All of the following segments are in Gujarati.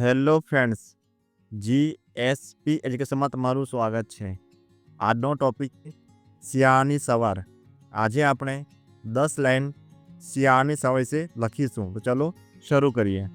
Hello friends G S P એજ્યુકેશનમાં તમારું સ્વાગત છે. આજનો ટોપિક શિયાળાની સવાર. આજે આપણે દસ લાઈન શિયાળાની સવાર વિશે લખીશું. તો ચલો શરૂ કરીએ.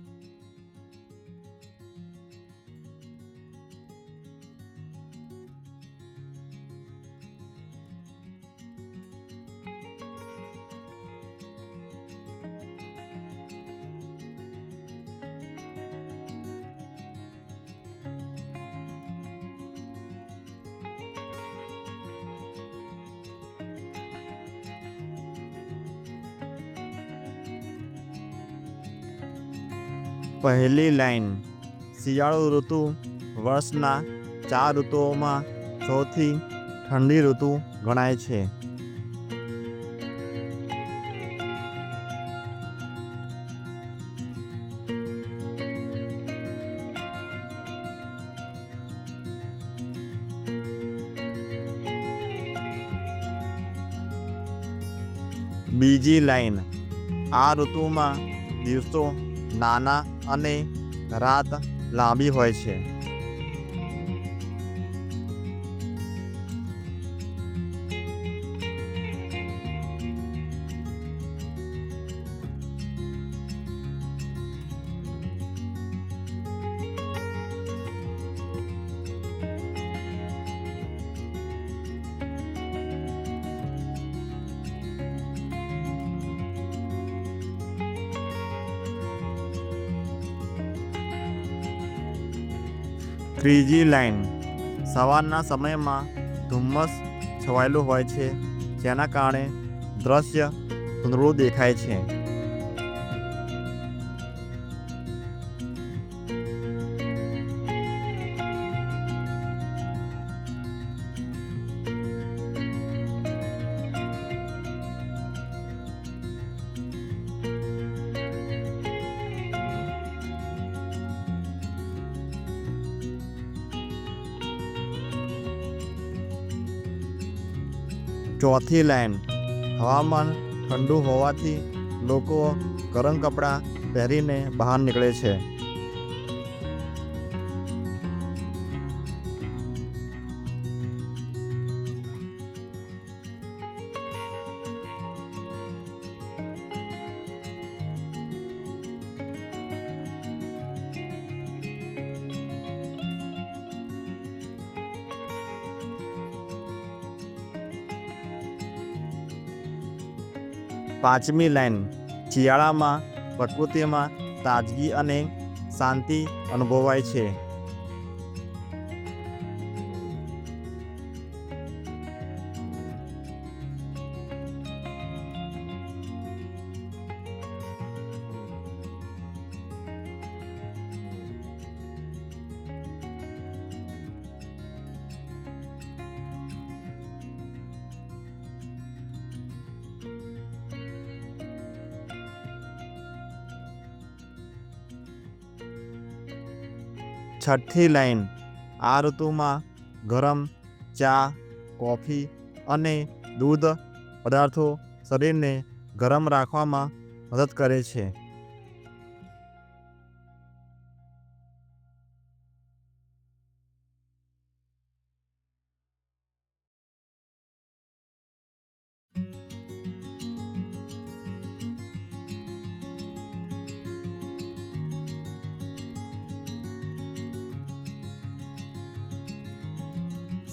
પહેલી લાઈન. શિયાળુ ઋતુ વર્ષના ચાર ઋતુઓમાં સૌથી ઠંડી ઋતુ ગણાય છે. બીજી લાઈન. આ ઋતુમાં દિવસો નાના અને રાત લાંબી હોય છે. ત્રીજી લાઇન સવારના સમયમાં ધુમ્મસ છવાયેલું હોય છે જેના કારણે દ્રશ્ય ધૂંધળું દેખાય છે. ચોથી લાઈન. હવામાન ઠંડુ હોવાથી લોકો ગરમ કપડાં પહેરીને બહાર નીકળે છે. પાંચમી લાઈન. શિયાળામાં પ્રકૃતિમાં તાજગી અને શાંતિ અનુભવાય છે. છઠ્ઠી લાઈન આ ઋતુમાં ગરમ ચા, કોફી અને દૂધ પદાર્થો શરીરને ગરમ રાખવામાં મદદ કરે છે.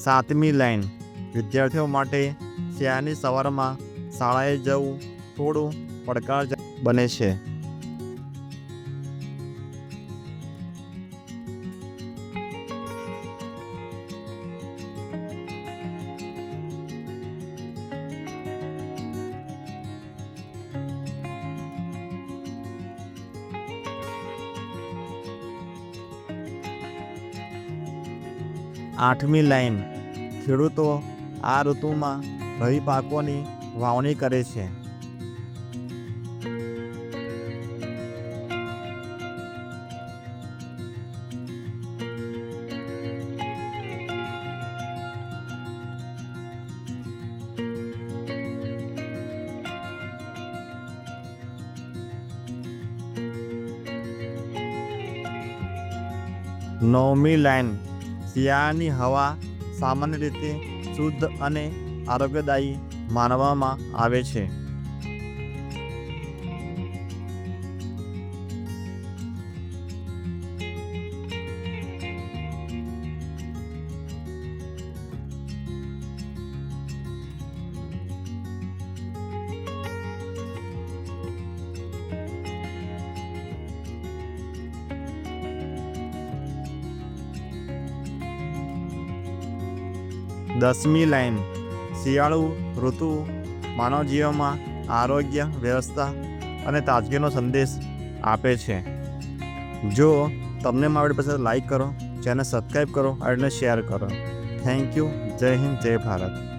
સાતમી લાઈન. વિદ્યાર્થીઓ માટે શિયાળાની સવારમાં શાળાએ જવું થોડું પડકારજનક બને છે. આઠમી લાઈન. ખેડૂતો આ ઋતુમાં રહી પાકોની વાવણી કરે છે. નવમી લાઈન શિયાળાની હવા સામાન્ય રીતે શુદ્ધ અને આરોગ્યદાયી માનવામાં આવે છે. દસમી લાઈન. શિયાળુ, ઋતુ માનવ જીવનમાં આરોગ્ય, વ્યવસ્થા અને તાજગીનો સંદેશ આપે છે. જો તમને મારી પાસે લાઈક કરો ચેનલ સબસ્ક્રાઈબ કરો અને શેર કરો. થેન્ક યુ જય હિન્દ, જય ભારત.